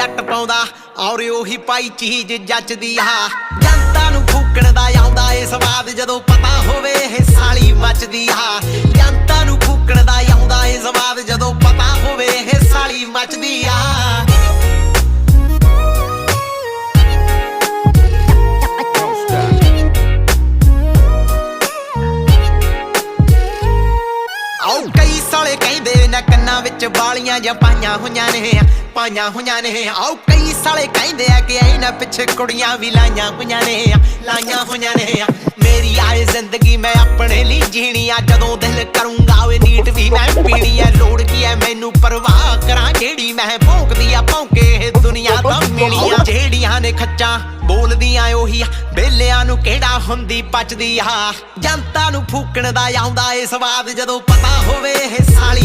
ਜੱਟ ਪਾਉਂਦਾ ਔਰ ਉਹੀ ਪਾਈ ਚੀਜ਼ ਜੱਚਦੀ ਆ। ਜਨਤਾ ਨੂੰ ਫੂਕਣ ਦਾ ਆਉਂਦਾ ਏ ਸਵਾਦ ਜਦੋਂ ਪਤਾ ਹੋਵੇ ਇਹ ਸਾਲੀ ਮੱਚਦੀ ਆ। ਜਨਤਾ ਨੂੰ ਫੂਕਣ ਦਾ ਆਉਂਦਾ ਏ ਸਵਾਦ ਜਦੋਂ ਪਤਾ ਹੋਵੇ ਇਹ ਸਾਲੀ ਮੱਚਦੀ ਆ। ਆਓ ਕਈ ਵਾਲੀਆਂ ਜਾਂ ਪਾਈਆਂ ਹੋਈਆਂ ਨੇ, ਪਾਈਆਂ ਹੋਈਆਂ ਨੇ। ਆਓ ਕਈ ਸਾਲੇ ਕਹਿੰਦੇ ਆ ਕਿ ਇਹਨਾਂ ਪਿੱਛੇ ਕੁੜੀਆਂ ਵੀ ਲਾਈਆਂ ਹੋਈਆਂ ਨੇ, ਲਾਈਆਂ ਹੋਈਆਂ ਨੇ। ਮੇਰੀ ਆਏ ਜ਼ਿੰਦਗੀ ਮੈਂ ਆਪਣੇ ਲਈ ਜੀਣੀ ਆ, ਜਦੋਂ ਦਿਲ ਕਰੂੰਗਾ ਓਏ ਨੀਟ ਵੀ ਮੈਂ ਪੀਣੀ ਆ। ਲੋੜ ਕੀ ਐ ਮੈਨੂੰ ਪਰਵਾਹ ਕਰਾਂ, ਜਿਹੜੀ ਮੈਂ ਭੌਂਕਦੀ ਆ, ਭੌਂਕੇ ਇਹ ਦੁਨੀਆ ਤਾਂ ਮਿਲੀ ਜਿਹੜੀਆਂ ਨੇ ਖੱਚਾਂ ਬੋਲਦੀਆਂ ਉਹੀ ਆ, ਬੇਲਿਆਂ ਨੂੰ ਕਿਹੜਾ ਹੁੰਦੀ ਪਚਦੀ ਆ। ਜਨਤਾ ਨੂੰ ਫੂਕਣ ਦਾ ਆਉਂਦਾ ਏ ਸਵਾਦ, ਜਦੋਂ ਪਤਾ ਹੋਵੇ ਇਹ ਸਾਲੀ